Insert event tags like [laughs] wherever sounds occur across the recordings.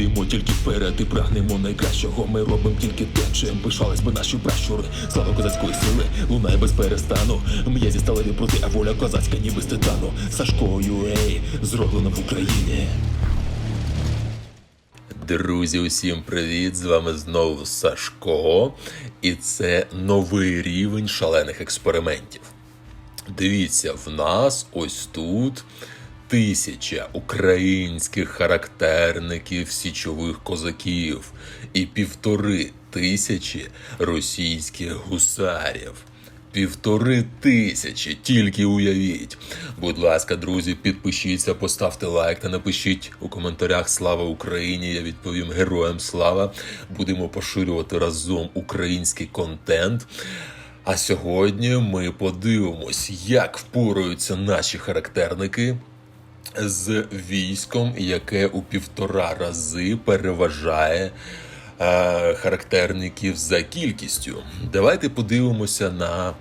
йдемо тільки вперед і прагнемо найкращого. Ми робимо тільки те, чим пишались би наші пращури. Слава козацької сили, лунає без перестану. М'язі сталеві проти, а воля козацька, ніби з титану. Сашко Юей, зроблено в Україні. Друзі, усім привіт! З вами знову Сашко, і це новий рівень шалених експериментів. Дивіться, в нас ось тут тисяча українських характерників січових козаків і півтори тисячі російських гусарів. Півтори тисячі, тільки уявіть. Будь ласка, друзі, підпишіться, поставте лайк та напишіть у коментарях Слава Україні. Я відповім героям слава. Будемо поширювати разом український контент. А сьогодні ми подивимось, як впораються наші характерники з військом, яке у півтора рази переважає е, характерників за кількістю. Давайте подивимося на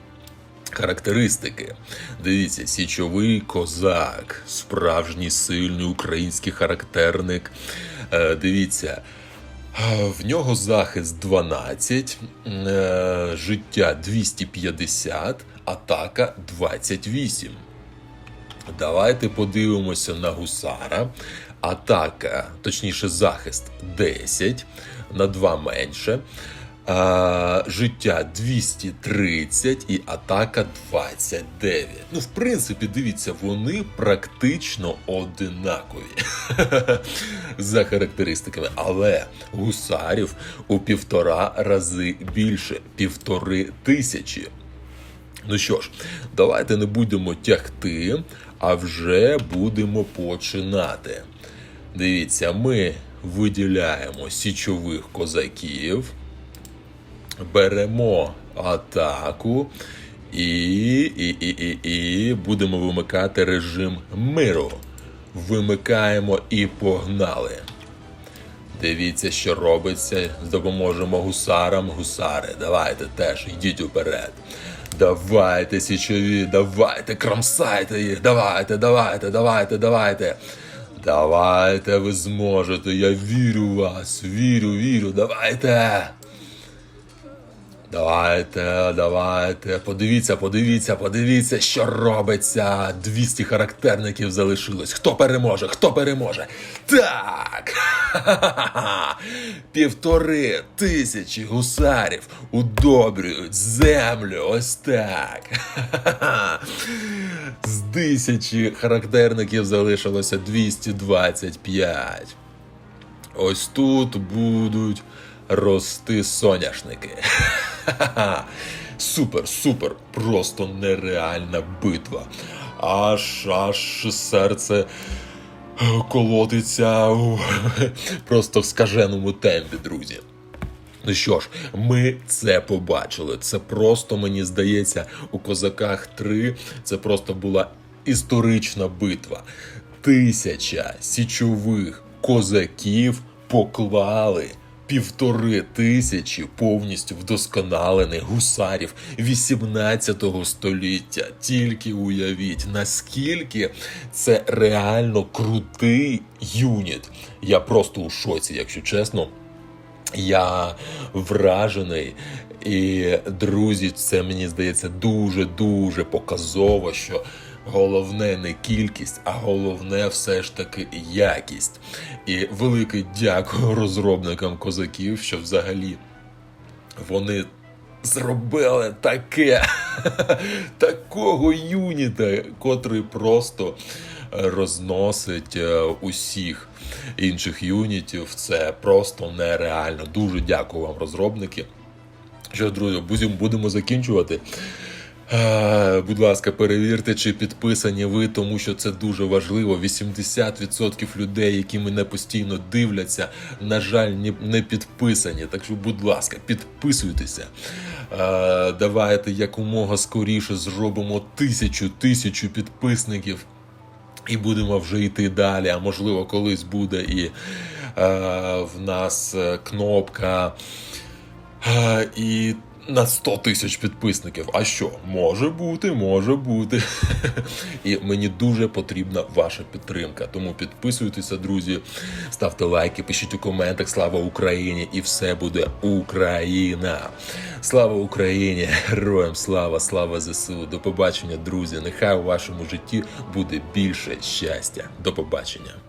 характеристики. Дивіться, січовий козак, справжній сильний український характерник. Е, дивіться. В нього захист 12, е, життя 250, атака 28. Давайте подивимося на гусара. Атака, точніше, захист 10, на 2 менше. А, життя 230 і атака 29. Ну, в принципі, дивіться, вони практично одинакові [laughs] за характеристиками. Але гусарів у півтора рази більше півтори тисячі. Ну що ж, давайте не будемо тягти, а вже будемо починати. Дивіться, ми виділяємо січових козаків, беремо атаку і, і, і, і, і будемо вимикати режим миру. Вимикаємо і погнали. Дивіться, що робиться. Допоможемо гусарам. Гусари, давайте теж йдіть уперед. Давайте, січові, давайте, кромсайте їх. Давайте, давайте, давайте, давайте. Давайте, ви зможете. Я вірю в вас. Вірю, вірю. Давайте. Давайте, давайте. Подивіться, подивіться, подивіться, що робиться. 200 характерників залишилось. Хто переможе? Хто переможе? Так. [laughs] Півтори тисячі гусарів удобрюють землю. Ось так. [laughs] З тисячі характерників залишилося 225. Ось тут будуть рости соняшники. [laughs] Ха-ха-ха. [laughs] Супер, супер, просто нереальна битва. Аж аж серце колотиться [laughs] просто в скаженому темпі, друзі. Ну що ж, ми це побачили. Це просто мені здається, у козаках 3 це просто була історична битва. Тисяча січових козаків поклали півтори тисячі повністю вдосконалених гусарів 18 століття. Тільки уявіть, наскільки це реально крутий юніт. Я просто у шоці, якщо чесно. Я вражений. І, друзі, це мені здається дуже дуже показово, що головне не кількість, а головне все ж таки якість. І велике дякую розробникам козаків, що взагалі вони зробили таке, [laughs] такого юніта, котрий просто розносить е, усіх інших юнітів. Це просто нереально. Дуже дякую вам, розробники. Що, друзі, будемо- будемо закінчувати. Е, Будь ласка, перевірте, чи підписані ви, тому що це дуже важливо. 80% людей, які мене постійно дивляться, на жаль, не підписані. Так що, будь ласка, підписуйтеся. Е, Давайте якомога скоріше зробимо тисячу тисячу підписників. І будемо вже йти далі. А можливо, колись буде і е, в нас е, кнопка. Е, і на 100 тисяч підписників. А що? Може бути, може бути. [laughs] І мені дуже потрібна ваша підтримка. Тому підписуйтеся, друзі, ставте лайки, пишіть у коментах Слава Україні! І все буде Україна! Слава Україні! Героям слава, слава ЗСУ! До побачення, друзі! Нехай у вашому житті буде більше щастя. До побачення!